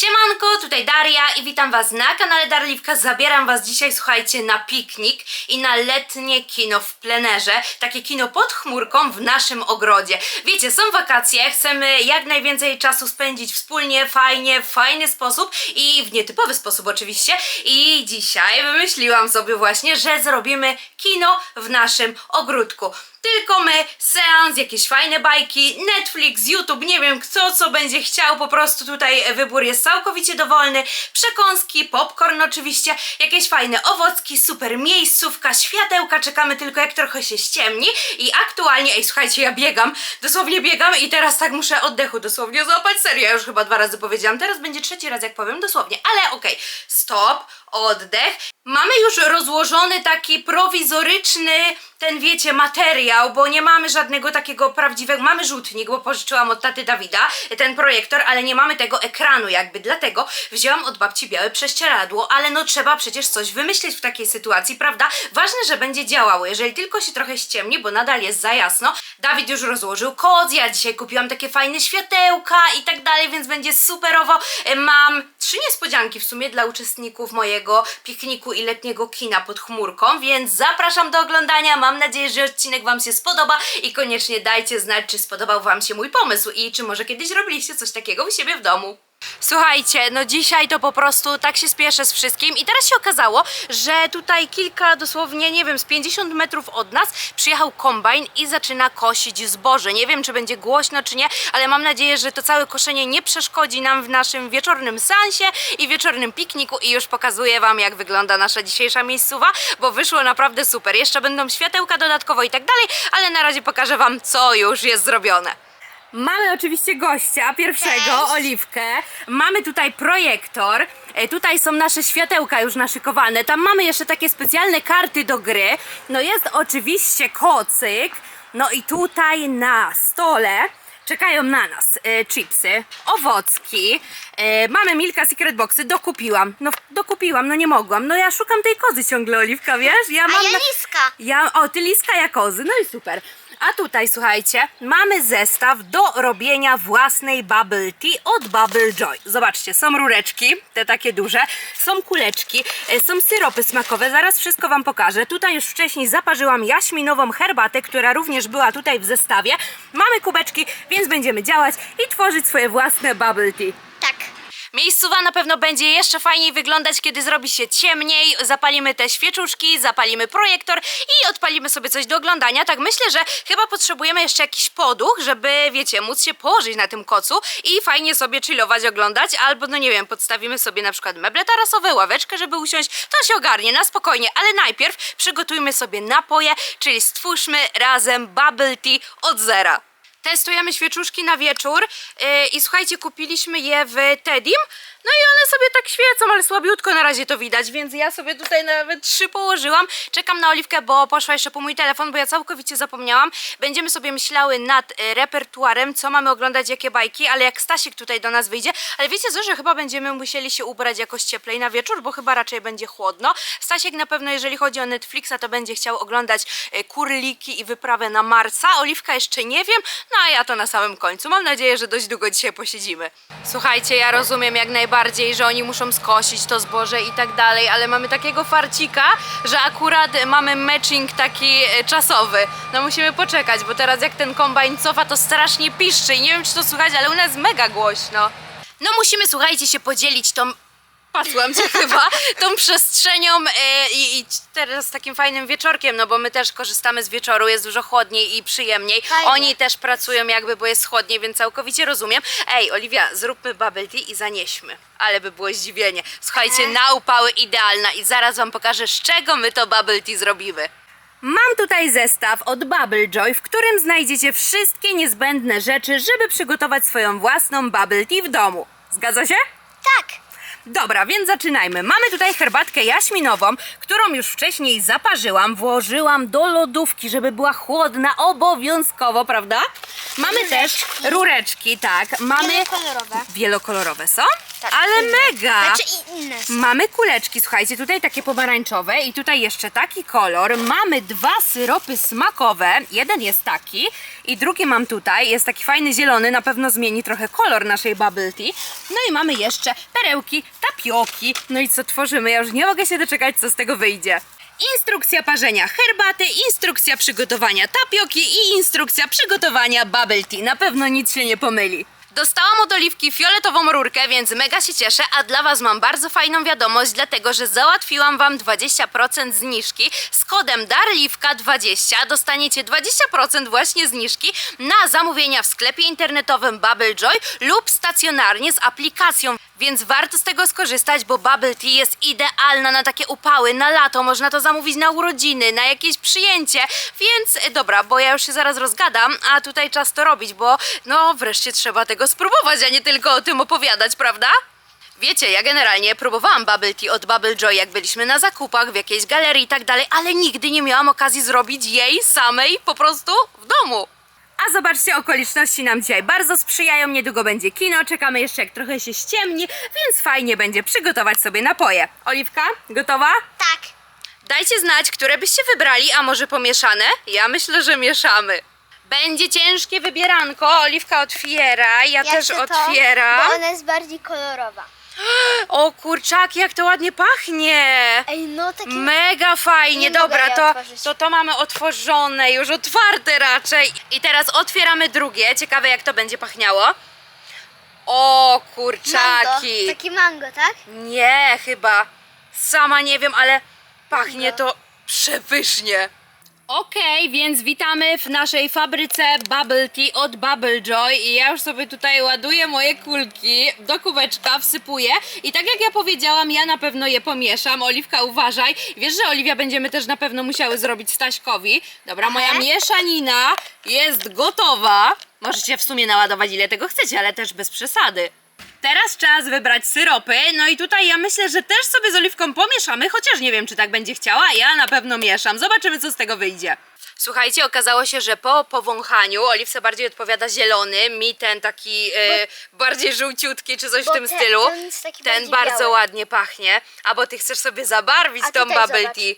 Siemanko, tutaj Daria i witam Was na kanale Darliwka. Zabieram Was dzisiaj, słuchajcie, na piknik i na letnie kino w plenerze. Takie kino pod chmurką w naszym ogrodzie. Wiecie, są wakacje, chcemy jak najwięcej czasu spędzić wspólnie, fajnie, w fajny sposób i w nietypowy sposób oczywiście. I dzisiaj wymyśliłam sobie właśnie, że zrobimy kino w naszym ogródku. Tylko my, seans, jakieś fajne bajki, Netflix, YouTube, nie wiem kto co będzie chciał, po prostu tutaj wybór jest całkowicie dowolny. Przekąski, popcorn oczywiście, jakieś fajne owocki, super miejscówka, światełka, czekamy tylko jak trochę się ściemni i aktualnie, ej słuchajcie, ja biegam, dosłownie biegam i teraz tak muszę oddechu dosłownie złapać, serio, ja już chyba dwa razy powiedziałam, teraz będzie trzeci raz jak powiem dosłownie, ale okej, stop, oddech. Mamy już rozłożony taki prowizoryczny, ten wiecie, materiał, bo nie mamy żadnego takiego prawdziwego, mamy rzutnik, bo pożyczyłam od taty Dawida ten projektor, ale nie mamy tego ekranu jakby, dlatego wzięłam od babci białe prześcieradło, ale no trzeba przecież coś wymyślić w takiej sytuacji, prawda? Ważne, że będzie działało, jeżeli tylko się trochę ściemni, bo nadal jest za jasno. Dawid już rozłożył koc, ja dzisiaj kupiłam takie fajne światełka i tak dalej, więc będzie superowo. Mam trzy niespodzianki w sumie dla uczestników mojego pikniku i letniego kina pod chmurką, więc zapraszam do oglądania. Mam nadzieję, że odcinek Wam się spodoba i koniecznie dajcie znać, czy spodobał Wam się mój pomysł i czy może kiedyś robiliście coś takiego u siebie w domu. Słuchajcie, no dzisiaj to po prostu tak się spieszę z wszystkim i teraz się okazało, że tutaj kilka, dosłownie, nie wiem, z 50 metrów od nas przyjechał kombajn i zaczyna kosić zboże. Nie wiem, czy będzie głośno, czy nie, ale mam nadzieję, że to całe koszenie nie przeszkodzi nam w naszym wieczornym seansie i wieczornym pikniku i już pokazuję Wam, jak wygląda nasza dzisiejsza miejscowa, bo wyszło naprawdę super. Jeszcze będą światełka dodatkowo i tak dalej, ale na razie pokażę Wam, co już jest zrobione. Mamy oczywiście gościa, pierwszego, Cześć. Oliwkę. Mamy tutaj projektor. E, Tutaj są nasze światełka już naszykowane. Tam mamy jeszcze takie specjalne karty do gry. No jest oczywiście kocyk. No i tutaj na stole czekają na nas e, chipsy, owocki. E, mamy Milka Secret Boxy. Dokupiłam. No dokupiłam, no nie mogłam. No ja szukam tej kozy ciągle, Oliwka, wiesz? Ja A ja na- liska. ja, o, ty liska ja kozy, no i super. A tutaj, słuchajcie, mamy zestaw do robienia własnej bubble tea od Bubble Joy. Zobaczcie, są rureczki, te takie duże, są kuleczki, e, są syropy smakowe, zaraz wszystko Wam pokażę. Tutaj już wcześniej zaparzyłam jaśminową herbatę, która również była tutaj w zestawie. Mamy kubeczki, więc będziemy działać i tworzyć swoje własne bubble tea. Miejscowa na pewno będzie jeszcze fajniej wyglądać, kiedy zrobi się ciemniej. Zapalimy te świeczuszki, zapalimy projektor i odpalimy sobie coś do oglądania. Tak myślę, że chyba potrzebujemy jeszcze jakiś poduch, żeby, wiecie, móc się położyć na tym kocu i fajnie sobie chillować, oglądać. Albo, no nie wiem, podstawimy sobie na przykład meble tarasowe, ławeczkę, żeby usiąść. To się ogarnie na spokojnie, ale najpierw przygotujmy sobie napoje, czyli stwórzmy razem bubble tea od zera. Testujemy świeczuszki na wieczór yy, i słuchajcie, kupiliśmy je w Tedim. No i one sobie tak świecą, ale słabiutko na razie to widać, więc ja sobie tutaj nawet trzy położyłam. Czekam na Oliwkę, bo poszła jeszcze po mój telefon, bo ja całkowicie zapomniałam. Będziemy sobie myślały nad y, repertuarem, co mamy oglądać, jakie bajki, ale jak Stasik tutaj do nas wyjdzie. Ale wiecie co, że chyba będziemy musieli się ubrać jakoś cieplej na wieczór, bo chyba raczej będzie chłodno. Stasiek na pewno, jeżeli chodzi o Netflixa, to będzie chciał oglądać y, kurliki i wyprawę na Marsa. Oliwka jeszcze nie wiem, no a ja to na samym końcu. Mam nadzieję, że dość długo dzisiaj posiedzimy. Słuchajcie, ja rozumiem jak najbardziej, że oni muszą skosić to zboże i tak dalej, ale mamy takiego farcika, że akurat mamy matching taki e, czasowy. No musimy poczekać, bo teraz jak ten kombajn cofa, to strasznie piszczy i nie wiem, czy to słychać, ale u nas mega głośno. No musimy, słuchajcie, się podzielić tą pasłam się chyba tą przestrzenią e, i, i teraz takim fajnym wieczorkiem, no bo my też korzystamy z wieczoru, jest dużo chłodniej i przyjemniej. Fajnie. Oni też pracują jakby, bo jest chłodniej, więc całkowicie rozumiem. Ej, Oliwia, zróbmy bubble tea i zanieśmy. Ale by było zdziwienie. Słuchajcie, na upały idealna i zaraz wam pokażę, z czego my to bubble tea zrobimy. Mam tutaj zestaw od Bubble Joy, w którym znajdziecie wszystkie niezbędne rzeczy, żeby przygotować swoją własną bubble tea w domu. Zgadza się? Tak. Dobra, więc zaczynajmy. Mamy tutaj herbatkę jaśminową, którą już wcześniej zaparzyłam, włożyłam do lodówki, żeby była chłodna obowiązkowo, prawda? Mamy też Rureczki. rureczki, tak. Mamy Wielokolorowe. wielokolorowe są? Tak. Ale mega! Znaczy, i inne są. Mamy kuleczki, słuchajcie, tutaj takie pomarańczowe i tutaj jeszcze taki kolor. Mamy dwa syropy smakowe. Jeden jest taki i drugi mam tutaj. Jest taki fajny zielony, na pewno zmieni trochę kolor naszej bubble tea. No i mamy jeszcze perełki, tapioki. No i co tworzymy? Ja już nie mogę się doczekać, co z tego wyjdzie. Instrukcja parzenia herbaty, instrukcja przygotowania tapioki i instrukcja przygotowania bubble tea. Na pewno nic się nie pomyli. Dostałam od Oliwki fioletową rurkę, więc mega się cieszę, a dla Was mam bardzo fajną wiadomość, dlatego że załatwiłam Wam 20% zniżki z kodem DARLIWKA20 dostaniecie 20% właśnie zniżki na zamówienia w sklepie internetowym Bubble Joy lub stacjonarnie z aplikacją, więc warto z tego skorzystać, bo Bubble Tea jest idealna na takie upały, na lato, można to zamówić na urodziny, na jakieś przyjęcie, więc e, dobra, bo ja już się zaraz rozgadam, a tutaj czas to robić, bo no wreszcie trzeba tego spróbować, a nie tylko o tym opowiadać, prawda? Wiecie, ja generalnie próbowałam Bubble Tea od Bubble Joy, jak byliśmy na zakupach, w jakiejś galerii i tak dalej, ale nigdy nie miałam okazji zrobić jej samej po prostu w domu. A zobaczcie, okoliczności nam dzisiaj bardzo sprzyjają. Niedługo będzie kino, czekamy jeszcze jak trochę się ściemni, więc fajnie będzie przygotować sobie napoje. Oliwka, gotowa? Tak. Dajcie znać, które byście wybrali, a może pomieszane? Ja myślę, że mieszamy. Będzie ciężkie wybieranko. Oliwka otwiera, ja, też chcę otwieram. Bo ona jest bardziej kolorowa. O kurczaki, jak to ładnie pachnie! Ej, no takie... Mega fajnie, Nie mogę dobra, jej to, otworzyć. to to mamy otworzone, już otwarte raczej. I teraz otwieramy drugie, ciekawe jak to będzie pachniało. O mango. kurczaki! Taki mango, tak? Nie, chyba. Sama nie wiem, ale pachnie Mango. to przepysznie. Okej, więc witamy w naszej fabryce Bubble Tea od Bubble Joy i ja już sobie tutaj ładuję moje kulki do kubeczka, wsypuję i tak jak ja powiedziałam, ja na pewno je pomieszam. Oliwka, uważaj. Wiesz, że Oliwia będziemy też na pewno musiały zrobić Staśkowi. Dobra, moja mieszanina jest gotowa. Możecie w sumie naładować ile tego chcecie, ale też bez przesady. Teraz czas wybrać syropy. No i tutaj ja myślę, że też sobie z oliwką pomieszamy, chociaż nie wiem, czy tak będzie chciała. Ja na pewno mieszam. Zobaczymy, co z tego wyjdzie. Słuchajcie, okazało się, że po powąchaniu Oliwce bardziej odpowiada zielony, mi ten taki e, bardziej żółciutki czy coś w bo tym ten- stylu. ten jest taki ten bardziej bardzo biały. ładnie pachnie. Albo ty chcesz sobie zabarwić A tą tutaj bubble zobacz. tea.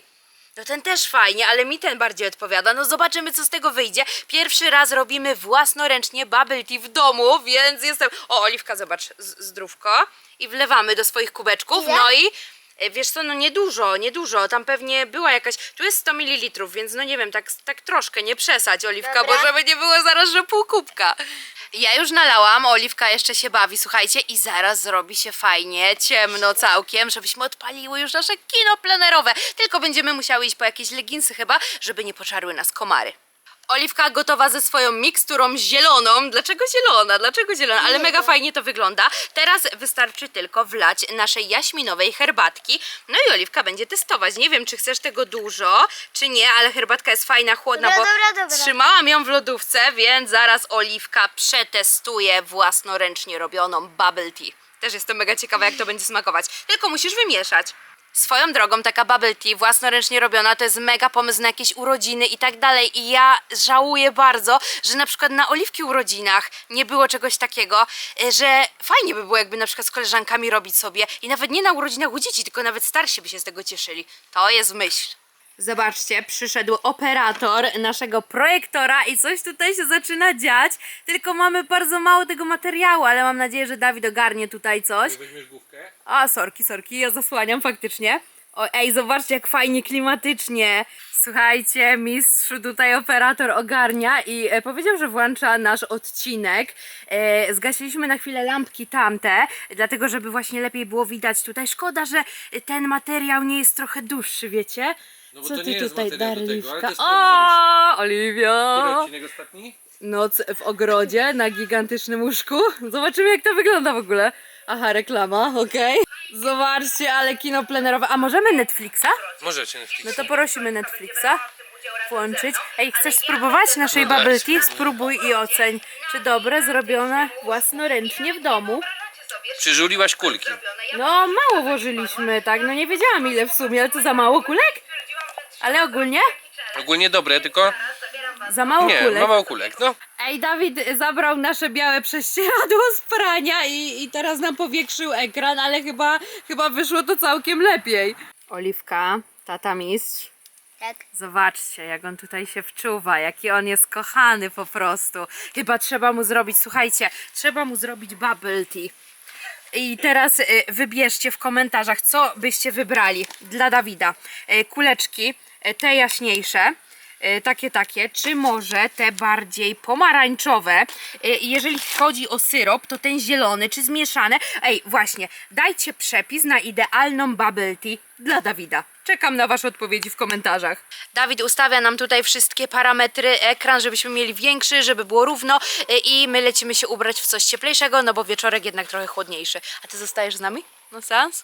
No ten też fajnie, ale mi ten bardziej odpowiada. No zobaczymy, co z tego wyjdzie. Pierwszy raz robimy własnoręcznie bubble tea w domu, więc jestem... O, Oliwka, zobacz, z- zdrówko. I wlewamy do swoich kubeczków. Ile? No i wiesz co, no niedużo, niedużo. Tam pewnie była jakaś... Tu jest 100 ml, więc no nie wiem, tak, tak troszkę, nie przesadź, Oliwka, Dobra. bo żeby nie było zaraz, że pół kubka. Ja już nalałam, Oliwka jeszcze się bawi, słuchajcie, i zaraz zrobi się fajnie, ciemno całkiem, żebyśmy odpaliły już nasze kino plenerowe. Tylko będziemy musiały iść po jakieś leginsy chyba, żeby nie poczarły nas komary. Oliwka gotowa ze swoją miksturą zieloną. Dlaczego zielona? Dlaczego zielona? Ale mega fajnie to wygląda. Teraz wystarczy tylko wlać naszej jaśminowej herbatki. No i Oliwka będzie testować. Nie wiem, czy chcesz tego dużo, czy nie, ale herbatka jest fajna, chłodna, Dobra, bo dobra, dobra. trzymałam ją w lodówce, więc zaraz Oliwka przetestuje własnoręcznie robioną bubble tea. Też jestem mega ciekawa, jak to będzie smakować. Tylko musisz wymieszać. Swoją drogą, taka bubble tea własnoręcznie robiona to jest mega pomysł na jakieś urodziny i tak dalej. I ja żałuję bardzo, że na przykład na oliwki urodzinach nie było czegoś takiego, y, że fajnie by było, jakby na przykład z koleżankami robić sobie i nawet nie na urodzinach u dzieci, tylko nawet starsi by się z tego cieszyli. To jest myśl. Zobaczcie, przyszedł operator naszego projektora i coś tutaj się zaczyna dziać, tylko mamy bardzo mało tego materiału, ale mam nadzieję, że Dawid ogarnie tutaj coś. Weźmiesz główkę? A, sorki, sorki, ja zasłaniam faktycznie. O, ej, zobaczcie, jak fajnie klimatycznie. Słuchajcie, mistrz tutaj operator ogarnia i e, powiedział, że włącza nasz odcinek. E, zgasiliśmy na chwilę lampki tamte, dlatego żeby właśnie lepiej było widać tutaj. Szkoda, że ten materiał nie jest trochę dłuższy, wiecie? No bo to nie jest materiał do tego, ale Oliwia! Który odcinek ostatni? Noc w ogrodzie na gigantycznym łóżku. Zobaczymy jak to wygląda w ogóle. Aha, reklama, okej. Zobaczcie, ale kino plenerowe. A możemy Netflixa? Możecie Netflix. No to prosimy Netflixa włączyć. Ej, chcesz spróbować naszej No bubble tea? spróbuję. Spróbuj i oceń, czy dobre, zrobione własnoręcznie w domu. Przyżuliłaś kulki. No, mało włożyliśmy, tak? No nie wiedziałam ile w sumie, ale to za mało kulek? Ale ogólnie? Ogólnie dobre, tylko Za mało nie, kulek. ma mało kulek. No, Ej, Dawid zabrał nasze białe prześcieradło z prania i, i teraz nam powiększył ekran, ale chyba, chyba wyszło to całkiem lepiej. Oliwka, tata mistrz. Tak. Zobaczcie, jak on tutaj się wczuwa, jaki on jest kochany po prostu. Chyba trzeba mu zrobić, słuchajcie, trzeba mu zrobić bubble tea. I teraz y, wybierzcie w komentarzach, co byście wybrali dla Dawida. Y, kuleczki, y, te jaśniejsze, takie, takie, czy może te bardziej pomarańczowe. Jeżeli chodzi o syrop, to ten zielony, czy zmieszane. Ej, właśnie, dajcie przepis na idealną bubble tea dla Dawida. Czekam na Wasze odpowiedzi w komentarzach. Dawid ustawia nam tutaj wszystkie parametry, ekran, żebyśmy mieli większy, żeby było równo y, i my lecimy się ubrać w coś cieplejszego, no bo wieczorek jednak trochę chłodniejszy. A Ty zostajesz z nami? No seans?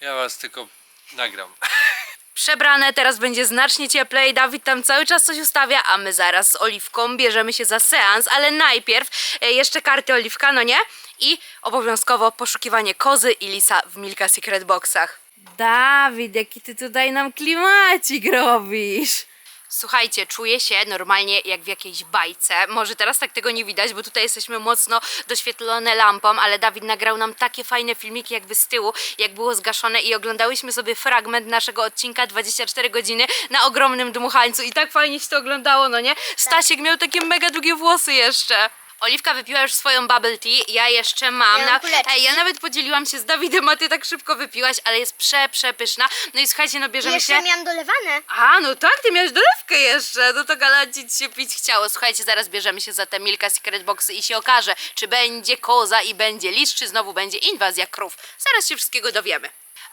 Ja was tylko nagram. Przebrane, teraz będzie znacznie cieplej. Dawid tam cały czas coś ustawia, a my zaraz z Oliwką bierzemy się za seans, ale najpierw e, jeszcze karty Oliwka, no nie? I obowiązkowo poszukiwanie kozy i lisa w Milka Secret Boxach. Dawid, jaki ty tutaj nam klimacik robisz? Słuchajcie, czuję się normalnie jak w jakiejś bajce. Może teraz tak tego nie widać, bo tutaj jesteśmy mocno doświetlone lampą, ale Dawid nagrał nam takie fajne filmiki jakby z tyłu, jak było zgaszone i oglądałyśmy sobie fragment naszego odcinka 24 godziny na ogromnym dmuchańcu i tak fajnie się to oglądało, no nie? Stasiek miał takie mega długie włosy jeszcze. Oliwka wypiła już swoją bubble tea, ja jeszcze mam. Ja mam kuleczki. Ej, ja nawet podzieliłam się z Dawidem, a ty tak szybko wypiłaś, ale jest prze, przepyszna. No i słuchajcie, no bierzemy Jeszcze się... miałam dolewane. A, no tak, ty miałeś dolewkę jeszcze, no to galadzić się pić chciało. Słuchajcie, zaraz bierzemy się za te Milka Secret Boxy i się okaże, czy będzie koza i będzie lis, czy znowu będzie inwazja krów. Zaraz się wszystkiego dowiemy.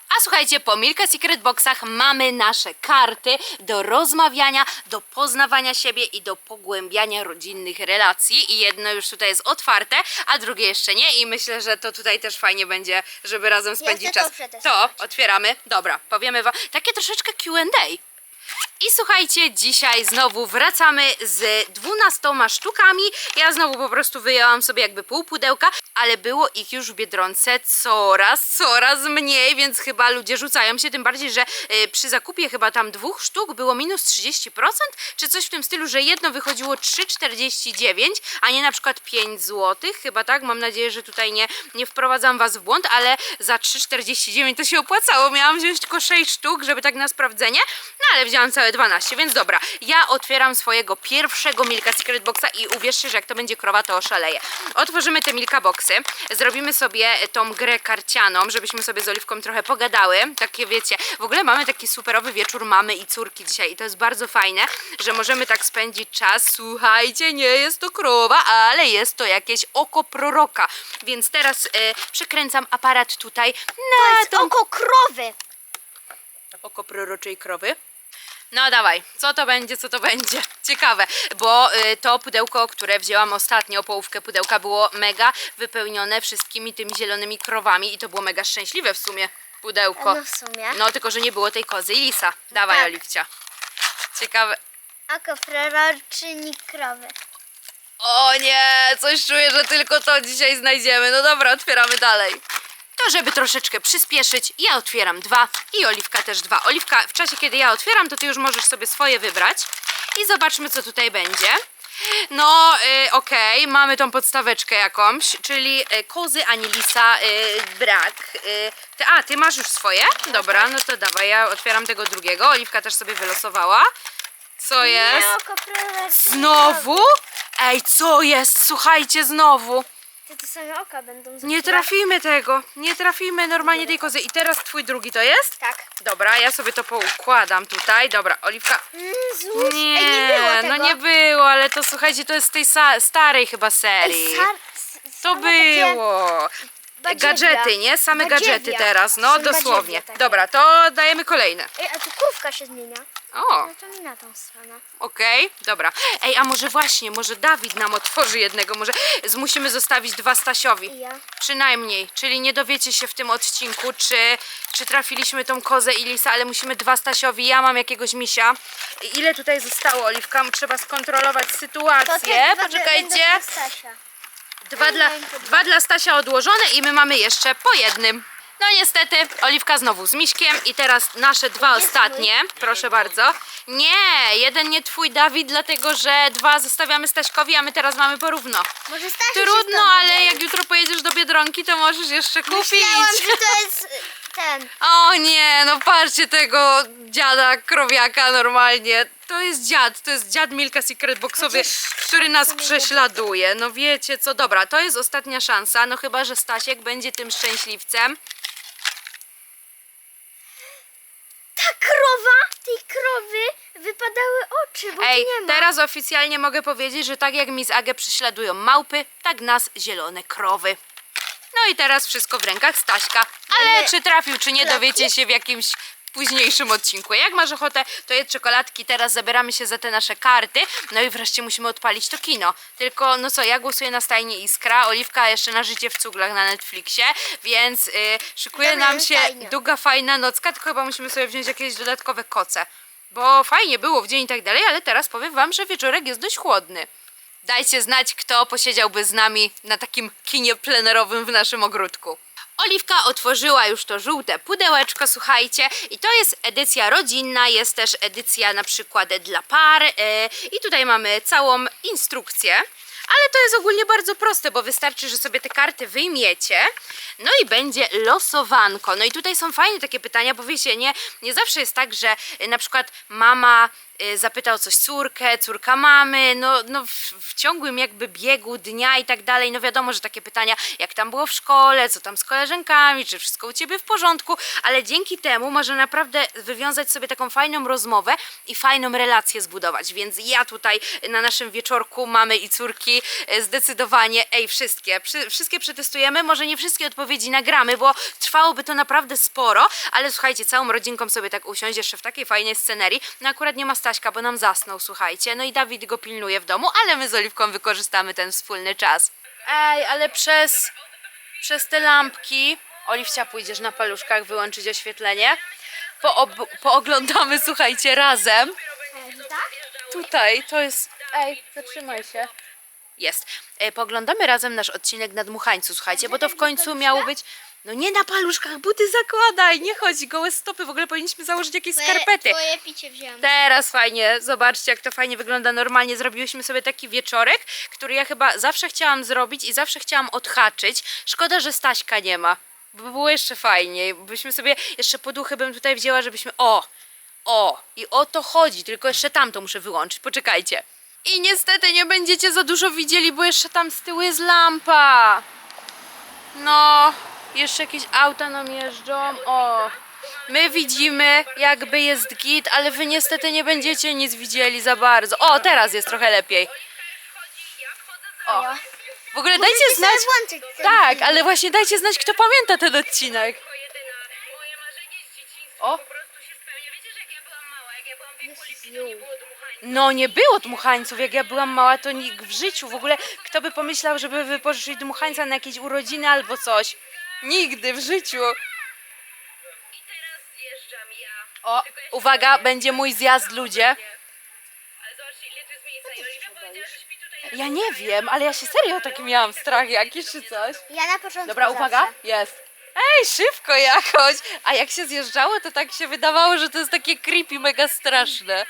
A słuchajcie, po Milka Secret Boxach mamy nasze karty do rozmawiania, do poznawania siebie i do pogłębiania rodzinnych relacji. I jedno już tutaj jest otwarte, a drugie jeszcze nie. I myślę, że to tutaj też fajnie będzie, żeby razem spędzić chcę to czas. przetestować. To otwieramy. Dobra, powiemy wam. Takie troszeczkę QA. I słuchajcie, dzisiaj znowu wracamy z 12 sztukami. Ja znowu po prostu wyjęłam sobie jakby pół pudełka, ale było ich już w Biedronce coraz, coraz mniej, więc chyba ludzie rzucają się, tym bardziej, że y, przy zakupie chyba tam dwóch sztuk było minus 30%, czy coś w tym stylu, że jedno wychodziło 3,49, a nie na przykład 5 zł, chyba tak, mam nadzieję, że tutaj nie, nie wprowadzam Was w błąd, ale za 3,49 to się opłacało, miałam wziąć tylko 6 sztuk, żeby tak na sprawdzenie, no ale wzięłam całe 12, więc dobra, ja otwieram swojego pierwszego Milka Secret Boxa i uwierzcie, że jak to będzie krowa, to oszaleję. Otworzymy te Milka Boxy, zrobimy sobie tą grę karcianą, żebyśmy sobie z Oliwką trochę pogadały, takie wiecie, w ogóle mamy taki superowy wieczór mamy i córki dzisiaj i to jest bardzo fajne, że możemy tak spędzić czas, słuchajcie, nie jest to krowa, ale jest to jakieś oko proroka, więc teraz e, przekręcam aparat tutaj To na jest tą oko krowy. oko proroczej krowy. No dawaj, co to będzie, co to będzie? Ciekawe, bo y, to pudełko, które wzięłam ostatnio, połówkę pudełka było mega wypełnione wszystkimi tymi zielonymi krowami i to było mega szczęśliwe w sumie pudełko. No w sumie. No tylko, że nie było tej kozy i lisa. Dawaj tak. Oliwcia. Ciekawe. Oko proroczyni krowy. O nie, coś czuję, że tylko to dzisiaj znajdziemy. No dobra, otwieramy dalej. To żeby troszeczkę przyspieszyć, ja otwieram dwa i Oliwka też dwa. Oliwka, w czasie kiedy ja otwieram, to ty już możesz sobie swoje wybrać i zobaczmy co tutaj będzie. No, y, okej, mamy tą podstaweczkę jakąś, czyli y, kozy ani lisa y, brak. Y, ty, a, ty masz już swoje? Dobra, no to dawaj, ja otwieram tego drugiego. Oliwka też sobie wylosowała. Co jest? Znowu? Ej, co jest? Słuchajcie, znowu. Te, te same oka będą za Nie trafimy tego. Nie trafimy normalnie tej kozy. I teraz twój drugi to jest? Tak. Dobra, ja sobie to poukładam tutaj. Dobra, Oliwka. Mm. Nie, Ej, nie było tego. no nie było, ale to słuchajcie, to jest z tej sa- starej chyba serii. Sar, s- To same takie było. Badziewia. Gadżety, nie? Same Badziewia. gadżety teraz, no Są dosłownie. badziewia takie. Dobra, to dajemy kolejne. Ej, a tu krówka się zmienia. O, No to mi na tą stronę. okej, dobra. Ej, a może właśnie, może Dawid nam otworzy jednego, może z- musimy zostawić dwa Stasiowi. I ja. Przynajmniej, czyli nie dowiecie się w tym odcinku, czy, czy trafiliśmy tą kozę i lisa, ale musimy dwa Stasiowi, ja mam jakiegoś misia. I Ile tutaj zostało, Oliwka? Trzeba skontrolować To te sytuację. dwa Poczekajcie. będą dla Stasia. Dwa dla, dwa dla Stasia odłożone i my mamy jeszcze po jednym. No niestety, Oliwka znowu z Miśkiem i teraz nasze dwa ostatnie. Proszę bardzo. Nie, jeden nie twój Dawid, dlatego że dwa zostawiamy Staśkowi, a my teraz mamy porówno. Może Stasiu się Trudno, ale jak jutro pojedziesz do Biedronki, to możesz jeszcze kupić. Myślałam, że to jest y, ten. O nie, no patrzcie tego dziada krowiaka normalnie. To jest dziad, to jest dziad Milka Secret Boxowy, Chociaż który nas prześladuje. No wiecie co, dobra, to jest ostatnia szansa, no chyba, że Stasiek będzie tym szczęśliwcem. Ta krowa, tej krowy wypadały oczy, bo Ej, tu nie ma. teraz oficjalnie mogę powiedzieć, że tak jak Miss Agę prześladują małpy, tak nas zielone krowy. No i teraz wszystko w rękach Staśka. Ale Mamy czy trafił, czy nie, klapki? dowiecie się w jakimś późniejszym odcinku. Jak masz ochotę, to jedz czekoladki, teraz zabieramy się za te nasze karty, no i wreszcie musimy odpalić to kino. Tylko, no co, ja głosuję na stajnie Iskra, Oliwka jeszcze na Życie w cuglach na Netflixie, więc y, szykuje Dobra, nam się stajnia. długa, fajna nocka, tylko chyba musimy sobie wziąć jakieś dodatkowe koce. Bo fajnie było w dzień i tak dalej, ale teraz powiem wam, że wieczorek jest dość chłodny. Dajcie znać, kto posiedziałby z nami na takim kinie plenerowym w naszym ogródku. Oliwka otworzyła już to żółte pudełeczko, słuchajcie, i to jest edycja rodzinna, jest też edycja na przykład dla par yy, i tutaj mamy całą instrukcję. Ale to jest ogólnie bardzo proste, bo wystarczy, że sobie te karty wyjmiecie, no i będzie losowanko. No i tutaj są fajne takie pytania, bo wiecie, nie, nie zawsze jest tak, że na przykład mama y, zapyta o coś córkę, córka mamy, no, no w, w ciągłym jakby biegu dnia i tak dalej, no wiadomo, że takie pytania, jak tam było w szkole, co tam z koleżankami, czy wszystko u Ciebie w porządku, ale dzięki temu może naprawdę wywiązać sobie taką fajną rozmowę i fajną relację zbudować, więc ja tutaj na naszym wieczorku mamy i córki e, zdecydowanie, ej, wszystkie, przy, wszystkie przetestujemy, może nie wszystkie odpowiedzi nagramy, bo trwałoby to naprawdę sporo, ale słuchajcie, całą rodzinką sobie tak usiąść jeszcze w takiej fajnej scenerii, no akurat nie ma Staśka, bo nam zasnął, słuchajcie, no i Dawid go pilnuje w domu, ale my z Oliwką wykorzystamy ten wspólny czas. Ej, ale przez, przez te lampki, Oliwcia, pójdziesz na paluszkach wyłączyć oświetlenie, Poob- pooglądamy, słuchajcie, razem. Tutaj to jest. Ej, zatrzymaj się. Jest. E, Poglądamy razem nasz odcinek na dmuchańcu, słuchajcie, bo to w końcu miało być. No nie na paluszkach, buty zakładaj, nie chodź, gołe stopy, w ogóle powinniśmy założyć jakieś skarpety. Twoje picie wziąłem. Teraz fajnie, zobaczcie jak to fajnie wygląda normalnie. Zrobiłyśmy sobie taki wieczorek, który ja chyba zawsze chciałam zrobić i zawsze chciałam odhaczyć. Szkoda, że Staśka nie ma, bo by było jeszcze fajniej. Byśmy sobie jeszcze poduchy bym tutaj wzięła, żebyśmy... O! O! I o to chodzi, tylko jeszcze tamto muszę wyłączyć, poczekajcie. I niestety nie będziecie za dużo widzieli, bo jeszcze tam z tyłu jest lampa. No, jeszcze jakieś auta nam jeżdżą. O, my widzimy, jakby jest git, ale wy niestety nie będziecie nic widzieli za bardzo. O, teraz jest trochę lepiej. O, w ogóle dajcie Możecie znać. sobie włączyć ten Tak, film. ale właśnie dajcie znać, kto pamięta ten odcinek. Moje marzenie z dzieciństwa O. po prostu się spełnia. Wiecie, że jak ja byłam mała, jak ja byłam w wieku Oliwki, to nie było. No nie było dmuchańców, jak ja byłam mała, to nikt w życiu. W ogóle kto by pomyślał, żeby wypożyczyć dmuchańca na jakieś urodziny albo coś. Nigdy w życiu. I teraz zjeżdżam ja. O, uwaga, będzie mój zjazd, ludzie. Ale zobaczcie, ile to jest miejsca. I Oliwia powiedziała, że śpi tutaj. Ja nie wiem, ale ja się serio taki miałam strach jakiś czy coś. Ja na początku Dobra, zawsze. uwaga, jest. Ej, szybko jakoś. A jak się zjeżdżało, to tak się wydawało, że to jest takie creepy, mega straszne.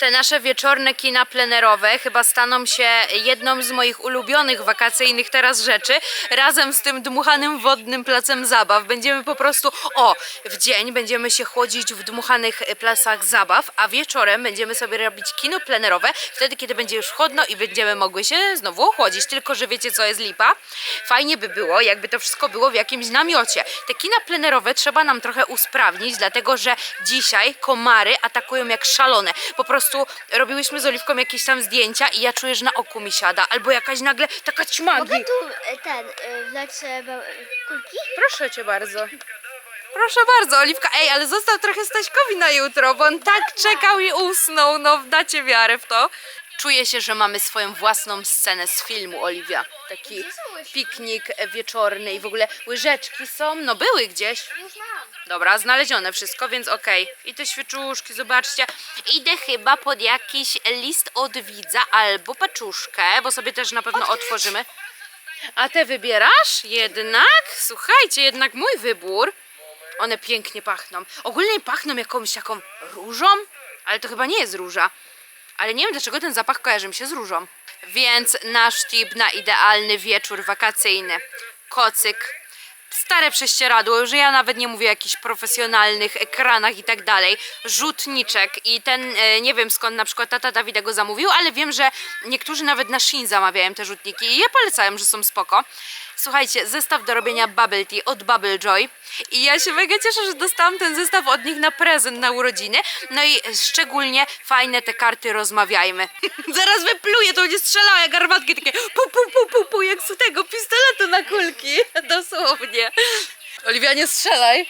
Te nasze wieczorne kina plenerowe chyba staną się jedną z moich ulubionych wakacyjnych teraz rzeczy, razem z tym dmuchanym wodnym placem zabaw. Będziemy po prostu, o, w dzień będziemy się chłodzić w dmuchanych placach zabaw, a wieczorem będziemy sobie robić kino plenerowe, wtedy kiedy będzie już chłodno i będziemy mogły się znowu ochłodzić. Tylko, że wiecie co jest lipa? Fajnie by było, jakby to wszystko było w jakimś namiocie. Te kina plenerowe trzeba nam trochę usprawnić, dlatego że dzisiaj komary atakują jak szalone. Po prostu robiłyśmy z Oliwką jakieś tam zdjęcia i ja czuję, że na oku mi siada. Albo jakaś nagle taka ćmagi. Mogę tu e, ten, e, wlać sobie ba- kulki? Proszę cię bardzo. Proszę bardzo, Oliwka. Ej, ale został trochę Staśkowi na jutro, bo on tak czekał i usnął. No, dacie wiarę w to. Czuję się, że mamy swoją własną scenę z filmu, Oliwia. Taki piknik wieczorny i w ogóle łyżeczki są, no były gdzieś. Już mam. Dobra, znalezione wszystko, więc okej. I te świeczuszki, zobaczcie. Idę chyba pod jakiś list od widza albo paczuszkę, bo sobie też na pewno otworzymy. A te wybierasz? Jednak? Słuchajcie, jednak mój wybór. One pięknie pachną. Ogólnie pachną jakąś taką różą, ale to chyba nie jest róża. Ale nie wiem dlaczego ten zapach kojarzy mi się z różą. Więc nasz tip na idealny wieczór wakacyjny. Kocyk, stare prześcieradło, już ja nawet nie mówię o jakichś profesjonalnych ekranach i tak dalej, rzutniczek i ten, e, nie wiem skąd na przykład tata Dawida go zamówił, ale wiem, że niektórzy nawet na Shein zamawiają te rzutniki i je polecają, że są spoko. Słuchajcie, zestaw do robienia bubble tea od Bubble Joy i ja się mega cieszę, że dostałam ten zestaw od nich na prezent na urodziny. No i szczególnie fajne te karty rozmawiajmy. Zaraz wypluję, to będzie strzelała jak garbatki takie pu pu pu pu pu jak z tego pistoletu na kulki. Dosłownie. Oliwia, nie strzelaj.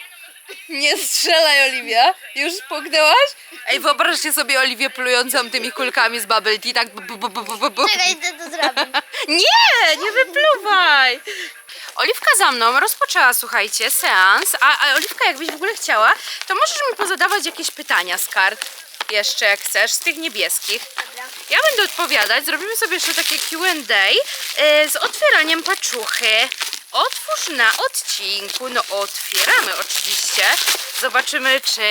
Nie strzelaj, Oliwia. Już puknęłaś? Ej, wyobraźcie sobie Oliwię plującą tymi kulkami z bubble tea, tak bu, bu, bu, bu, bu, bu. Czekaj, to, to zrobię. Nie, nie wypluwaj. Oliwka za mną rozpoczęła, słuchajcie, seans. A, a Oliwka, jakbyś w ogóle chciała, to możesz mi pozadawać jakieś pytania z kart. Jeszcze jak chcesz, z tych niebieskich. Dobra. Ja będę odpowiadać. Zrobimy sobie jeszcze takie QA y, z otwieraniem paczuchy. Otwórz na odcinku. No, otwieramy oczywiście. Zobaczymy, czy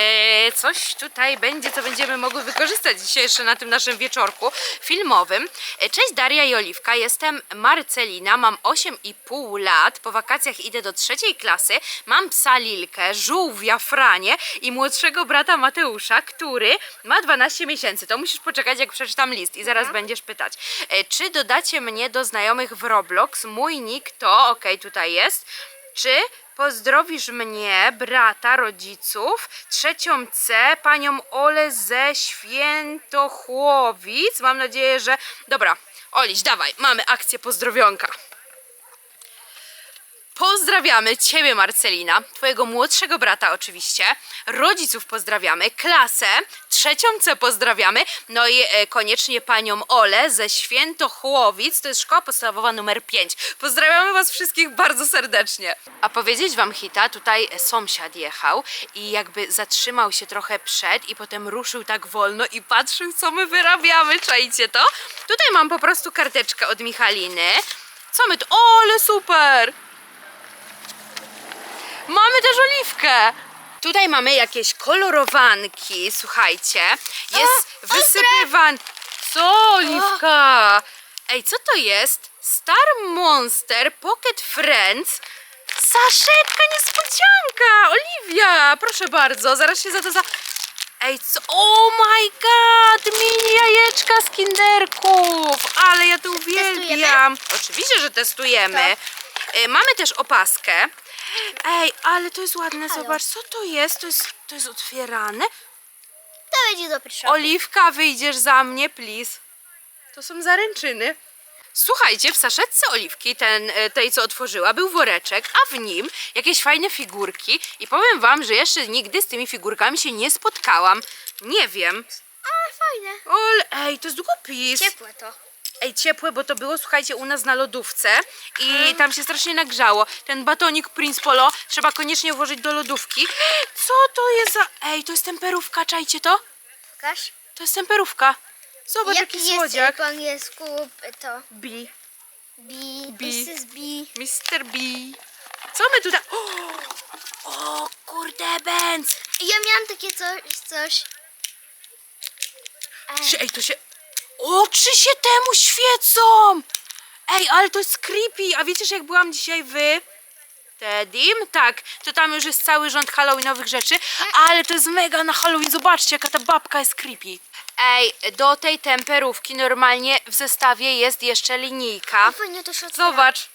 coś tutaj będzie, co będziemy mogły wykorzystać dzisiaj jeszcze na tym naszym wieczorku filmowym. Cześć Daria i Oliwka, jestem Marcelina, mam 8,5 lat, po wakacjach idę do trzeciej klasy, mam psa Lilkę, żółwia Franie i młodszego brata Mateusza, który ma 12 miesięcy. To musisz poczekać, jak przeczytam list i zaraz będziesz pytać. E, Czy dodacie mnie do znajomych w Roblox? Mój nick to, okej, tutaj jest. Czy pozdrowisz mnie, brata, rodziców, trzecią C, panią Olę ze Świętochłowic? Mam nadzieję, że... Dobra, Oliś, dawaj, mamy akcję pozdrowionka. Pozdrawiamy Ciebie, Marcelina, Twojego młodszego brata oczywiście, rodziców pozdrawiamy, klasę, trzecią C pozdrawiamy, no i e, koniecznie panią Olę ze Świętochłowic, to jest szkoła podstawowa numer 5. Pozdrawiamy Was wszystkich bardzo serdecznie. A powiedzieć Wam hita, tutaj sąsiad jechał i jakby zatrzymał się trochę przed i potem ruszył tak wolno i patrzył co my wyrabiamy, czajcie to? Tutaj mam po prostu karteczkę od Michaliny. Co my tu? O, ale super! Mamy też oliwkę. Tutaj mamy jakieś kolorowanki, słuchajcie. Jest wysypywan. Co, oliwka? Ej, co to jest? Star Monster Pocket Friends. Saszetka niespodzianka! Oliwia, proszę bardzo, zaraz się za to za... Ej, co? Oh my god! Mini jajeczka z kinderków! Ale ja to uwielbiam! Oczywiście, że testujemy. Y, Mamy też opaskę. Ej, ale to jest ładne, Halo. zobacz, co to jest? To jest, to jest otwierane. To będzie do pierwszego. Oliwka, wyjdziesz za mnie, please. To są zaręczyny. Słuchajcie, w saszetce oliwki, ten, e, tej co otworzyła, był woreczek, a w nim jakieś fajne figurki. I powiem wam, że jeszcze nigdy z tymi figurkami się nie spotkałam. Nie wiem. Ale fajne. Ol, ej, to jest długopis. Ciepłe to. Ej, ciepłe, bo to było, słuchajcie, u nas na lodówce i tam się strasznie nagrzało. Ten batonik Prince Polo trzeba koniecznie włożyć do lodówki. Co to jest za... Ej, to jest temperówka, czajcie to? Pokaż. To jest temperówka. Zobacz, Jaki jaki jest słodziak. po angielsku to? B. B. B. Mrs. B. Mr. B. Co my tutaj... O, o kurde, Benz. Ja miałam takie coś, coś. Ej, to się... Oczy się temu świecą! Ej, ale to jest creepy. A wiecie, że jak byłam dzisiaj w Tedim? Tak, to tam już jest cały rząd halloweenowych rzeczy, ale to jest mega na Halloween. Zobaczcie, jaka ta babka jest creepy. Ej, do tej temperówki normalnie w zestawie jest jeszcze linijka. fajnie to się otwiera. Zobacz.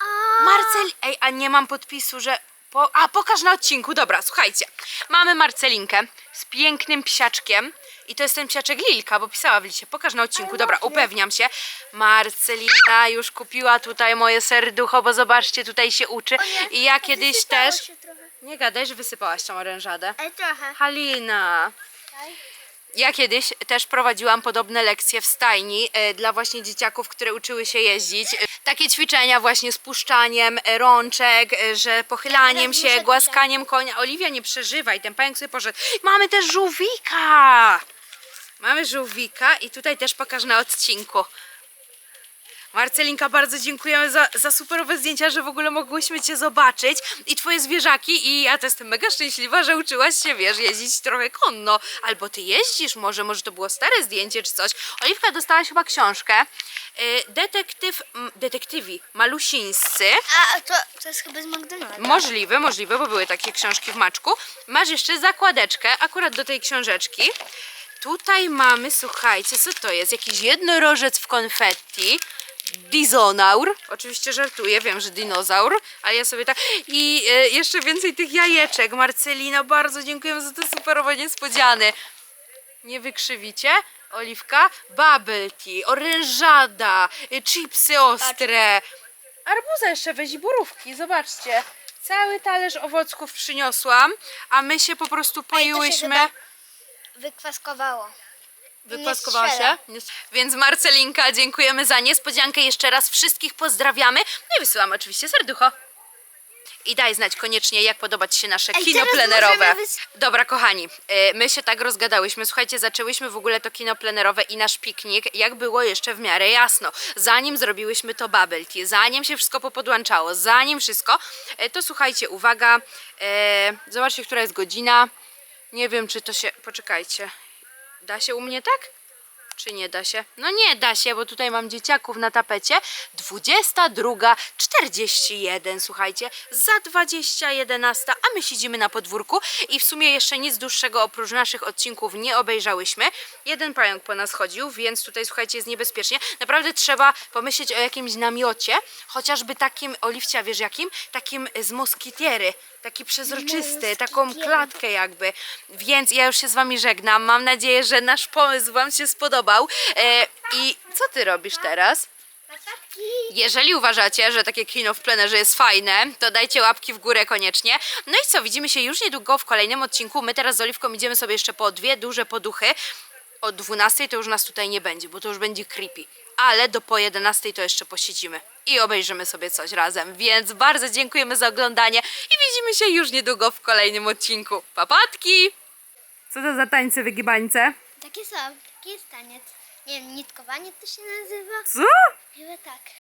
A, Marcel... Ej, a nie mam podpisu, że... Po... A, pokaż na odcinku. Dobra, słuchajcie. Mamy Marcelinkę z pięknym psiaczkiem. I to jest ten psiaczek Lilka, bo pisała w liście. Pokaż na odcinku. Dobra, upewniam się. Marcelina już kupiła tutaj moje serducho, bo zobaczcie, tutaj się uczy. I ja kiedyś wysypało też... się trochę. Nie gadaj, że wysypałaś tą orężadę. Trochę. Halina. Ja kiedyś też prowadziłam podobne lekcje w stajni e, dla właśnie dzieciaków, które uczyły się jeździć. E, takie ćwiczenia właśnie z puszczaniem e, rączek, e, że pochylaniem się, głaskaniem konia. Oliwia, nie przeżywaj, ten pająk sobie poszedł. Mamy też żółwika! Mamy żółwika i tutaj też pokaż na odcinku. Marcelinka, bardzo dziękujemy za, za superowe zdjęcia, że w ogóle mogłyśmy Cię zobaczyć i Twoje zwierzaki i ja też jestem mega szczęśliwa, że uczyłaś się, wiesz, jeździć trochę konno. Albo Ty jeździsz może, może to było stare zdjęcie czy coś. Oliwka dostałaś chyba książkę. Y, Detektyw, m, detektywi malusińscy. A to, to jest chyba z McDonalda. Możliwe, możliwe, bo były takie książki w maczku. Masz jeszcze zakładeczkę akurat do tej książeczki. Tutaj mamy, słuchajcie, co to jest? Jakiś jednorożec w konfetti. Dizonaur. Oczywiście żartuję, wiem, że dinozaur, ale ja sobie tak. I e, jeszcze więcej tych jajeczek. Marcelina, bardzo dziękujemy za te superowe niespodziany. Nie wykrzywicie? Oliwka, bubble tea, orężada, y, chipsy ostre. Arbuza jeszcze weź i borówki, zobaczcie. Cały talerz owocków przyniosłam, a my się po prostu poiłyśmy. Wykwaskowało. Wypaskowała nie się? strzela. Nie s- Więc Marcelinka, dziękujemy za niespodziankę. Jeszcze raz wszystkich pozdrawiamy. No i wysyłam oczywiście serducho. I daj znać koniecznie, jak podoba Ci się nasze Ej, kino teraz plenerowe. możemy wys- Dobra, kochani, y, my się tak rozgadałyśmy. Słuchajcie, zaczęłyśmy w ogóle to kino plenerowe i nasz piknik, jak było jeszcze w miarę jasno. Zanim zrobiłyśmy to bubble tea, zanim się wszystko popodłączało, zanim wszystko, y, to słuchajcie, uwaga, y, zobaczcie, która jest godzina. Nie wiem, czy to się... Poczekajcie. Da się u mnie tak? Czy nie da się? No nie da się, bo tutaj mam dzieciaków na tapecie. 22.41, słuchajcie, za 20.11, a my siedzimy na podwórku i w sumie jeszcze nic dłuższego oprócz naszych odcinków nie obejrzałyśmy. Jeden pająk po nas chodził, więc tutaj słuchajcie, jest niebezpiecznie. Naprawdę trzeba pomyśleć o jakimś namiocie, chociażby takim, Oliwcia, wiesz jakim? Takim z moskitiery. Taki przezroczysty, taką klatkę jakby. Więc ja już się z wami żegnam. Mam nadzieję, że nasz pomysł wam się spodobał. E, I co ty robisz teraz? Jeżeli uważacie, że takie kino w plenerze jest fajne, to dajcie łapki w górę koniecznie. No i co, widzimy się już niedługo w kolejnym odcinku. My teraz z Oliwką idziemy sobie jeszcze po dwie duże poduchy. O 12 to już nas tutaj nie będzie, bo to już będzie creepy. Ale do po 11 to jeszcze posiedzimy i obejrzymy sobie coś razem. Więc bardzo dziękujemy za oglądanie i widzimy się już niedługo w kolejnym odcinku. Papatki! Co to za tańce wygibańce? Takie są, taki jest taniec. Nie wiem, nitkowanie to się nazywa? Co? Chyba tak.